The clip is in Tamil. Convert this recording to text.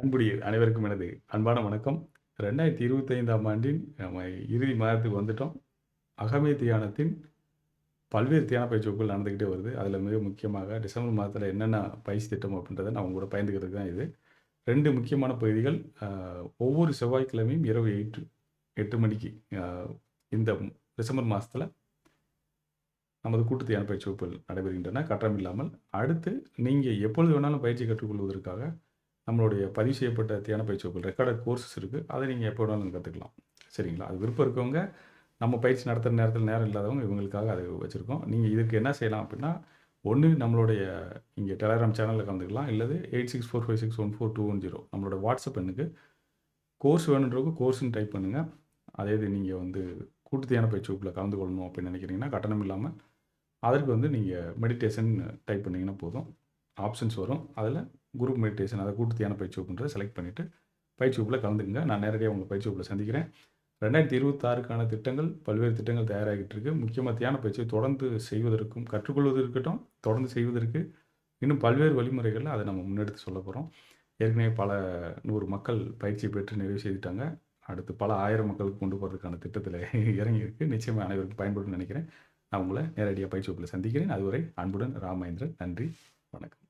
அன்புடைய அனைவருக்கும் எனது அன்பான வணக்கம். ரெண்டாயிரத்தி இருபத்தைந்தாம் ஆண்டின் நம்ம இறுதி மாதத்துக்கு வந்துட்டோம். அகமே தியானத்தின் பல்வேறு தியான பயிற்சிகள் நடந்துக்கிட்டே வருது. அதில் மிக முக்கியமாக டிசம்பர் மாதத்தில் என்னென்ன பயிற்சி திட்டம் அப்படின்றத நான் உங்களோட பயந்துக்கிறதுக்கு தான் இது. ரெண்டு முக்கியமான பகுதிகள் ஒவ்வொரு செவ்வாய்க்கிழமையும் இரவு எட்டு எட்டு மணிக்கு இந்த டிசம்பர் மாதத்தில் நமது கூட்டு தியான பயிற்சி வகுப்புகள் நடைபெறுகின்றன. கட்டணம் இல்லாமல் அடுத்து நீங்கள் எப்பொழுது வேணாலும் பயிற்சி கற்றுக்கொள்வதற்காக நம்மளுடைய பதிவு செய்யப்பட்ட தியான பயிற்சி வகுப்பு ரெக்கார்டட் கோர்சஸ் இருக்குது அதை நீங்கள் எப்போ வேணாலும் கற்றுக்கலாம் சரிங்களா? அது விருப்பம் இருக்கவங்க நம்ம பயிற்சி நடத்துகிற நேரத்தில் நேரம் இல்லாதவங்க இவங்களுக்காக அதை வச்சுருக்கோம். நீங்கள் இதுக்கு என்ன செய்யலாம் அப்படின்னா ஒன்று நம்மளுடைய இங்கே டெலகிராம் சேனலில் கலந்துக்கலாம். இல்லது eight six four five six one four two one zero நம்மளோட வாட்ஸ்அப் எண்ணுக்கு கோர்ஸ் வேணுன்றவங்க கோர்ஸ்னு டைப் பண்ணுங்கள் அதே இது நீங்கள் வந்து கூட்டு தியான பயிற்சி வகுப்பில் கலந்து கொள்ளணும் அப்படின்னு நினைக்கிறீங்கன்னா கட்டணம் இல்லாமல் அதற்கு வந்து நீங்கள் மெடிடேஷன் டைப் பண்ணிங்கன்னா போதும். ஆப்ஷன்ஸ் வரும். அதில் குரூப் மெடிடேஷன் அதை கூட்டு தியான பயிற்சி வகுப்புன்றதை செலக்ட் பண்ணிவிட்டு பயிற்சி வகுப்பில் கலந்துக்குங்க. நான் நேரடியாக உங்கள் பயிற்சி வகுப்பில் சந்திக்கிறேன். ரெண்டாயிரத்தி இருபத்தாறுக்கான திட்டங்கள் பல்வேறு திட்டங்கள் தயாராகிட்டு இருக்கு. முக்கியமாக தியான பயிற்சியை தொடர்ந்து செய்வதற்கும் கற்றுக்கொள்வது இருக்கட்டும் தொடர்ந்து செய்வதற்கு இன்னும் பல்வேறு வழிமுறைகளில் அதை நம்ம முன்னெடுத்து சொல்ல போகிறோம் ஏற்கனவே பல நூறு மக்கள் பயிற்சி பெற்று நிறைவு செய்துட்டாங்க. அடுத்து பல ஆயிரம் மக்களுக்கு கொண்டு போகிறதுக்கான திட்டத்தில் இறங்கியிருக்கு நிச்சயமாக அனைவருக்கும் பயன்படும் நினைக்கிறேன். நான் உங்களை நேரடியாக பயிற்சி வகுப்பில் சந்திக்கிறேன். அதுவரை அன்புடன் ராமேந்திரன். நன்றி. வணக்கம்.